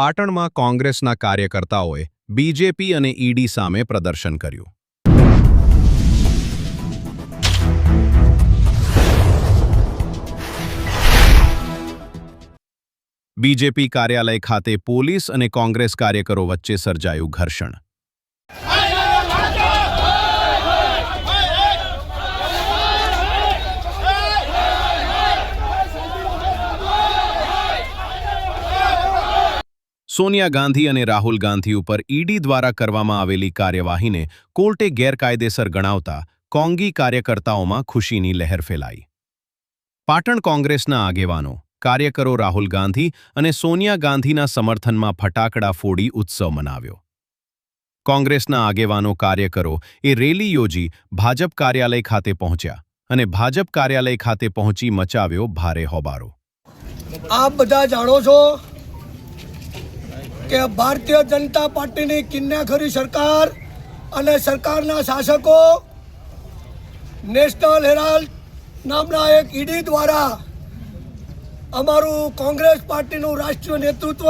પાટણમાં કોંગ્રેસના કાર્યકર્તાઓએ બીજેપી અને ઈડી સામે પ્રદર્શન કર્યું. બીજેપી કાર્યાલય ખાતે પોલીસ અને કોંગ્રેસ કાર્યકરો વચ્ચે સર્જાયું ઘર્ષણ. સોનિયા ગાંધી અને રાહુલ ગાંધી ઉપર ઈડી દ્વારા કરવામાં આવેલી કાર્યવાહીને કોર્ટે ગેરકાયદેસર ગણાવતા કોંગી કાર્યકર્તાઓમાં ખુશીની લહેર ફેલાઈ. પાટણ કોંગ્રેસના આગેવાનો, કાર્યકરો રાહુલ ગાંધી અને સોનિયા ગાંધીના સમર્થનમાં ફટાકડા ફોડી ઉત્સવ મનાવ્યો. કોંગ્રેસના આગેવાનો કાર્યકરો એ રેલી યોજી ભાજપ કાર્યાલય ખાતે પહોંચ્યા અને ભાજપ કાર્યાલય ખાતે પહોંચી મચાવ્યો ભારે હોબારો આપ બધા જાણો છો કે ભારતીય જનતા પાર્ટીની કિન્યાખરી સરકાર અને સરકારના શાસકો નેશનલ હેરાલ્ડ નામના એક ઈડી દ્વારા અમારું કોંગ્રેસ પાર્ટીનું રાષ્ટ્રીય નેતૃત્વ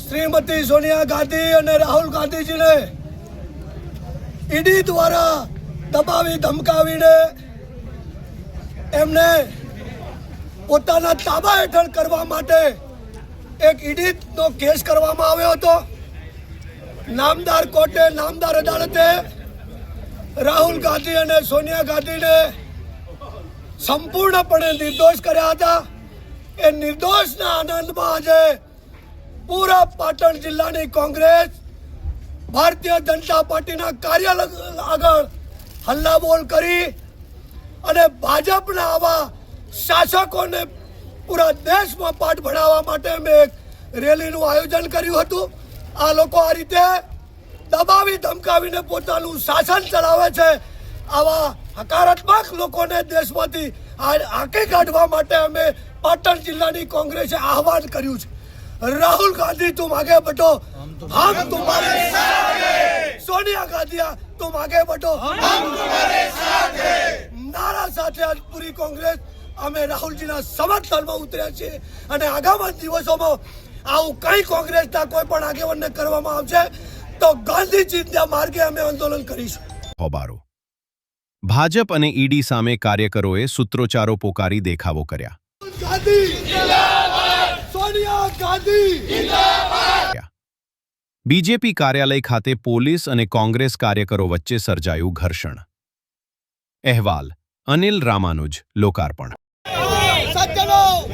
શ્રીમતી સોનિયા ગાંધી અને રાહુલ ગાંધીજીને ઈડી દ્વારા દબાવી, ધમકાવીને એમને પોતાના તાબા હેઠળ કરવા માટે એક ઈડીનો કેસ કરવામાં આવ્યો હતો. નામદાર કોર્ટે નામદાર અદાલતે રાહુલ ગાંધી અને સોનિયા ગાંધીને સંપૂર્ણપણે નિર્દોષ કર્યા હતા. એ નિર્દોષના આનંદમાં આજે પૂરા પાટણ જિલ્લાની કોંગ્રેસ ભારતીય જનતા પાર્ટીના કાર્યાલય આગળ હલ્લાબોલ કરી અને ભાજપના આવા શાસકોને પૂરા દેશમાં પાઠ ભણાવવા માટે અમે એક રેલીનું આયોજન કર્યું હતું. આ લોકો આ રીતે દબાવી ધમકાવીને પોતાનું શાસન ચલાવે છે. આવા હકારાત્મક લોકોને દેશમાંથી હાંકી કાઢવા માટે અમે પાટણ જિલ્લાની કોંગ્રેસે આહવાન કર્યું છે. રાહુલ ગાંધી તું આગે બટો. હમ તુમ્હારે સોનિયા ગાંધી તું આગે બટો. હમ તુમ્હારે નારા સાથે આજ પૂરી કોંગ્રેસ અમે રાહુલજીના સમર્થનમાં ઉતર્યા છીએ અને આગામી દિવસોમાં આવું કઈ કોંગ્રેસના કોઈ પણ આગેવાનને કરવામાં આવશે તો ગાંધીજીના માર્ગે અમે આંદોલન કરીશું. હોબારો ભાજપ અને ઈડી સામે કાર્યકરોએ સૂત્રોચ્ચારો પોકારી દેખાવો કર્યા. સોનિયા ગાંધી! બીજેપી કાર્યાલય ખાતે પોલીસ અને કોંગ્રેસ કાર્યકરો વચ્ચે સર્જાયું ઘર્ષણ. અહેવાલ અનિલ રામાનુજ લોકાર્પણ. 看见喽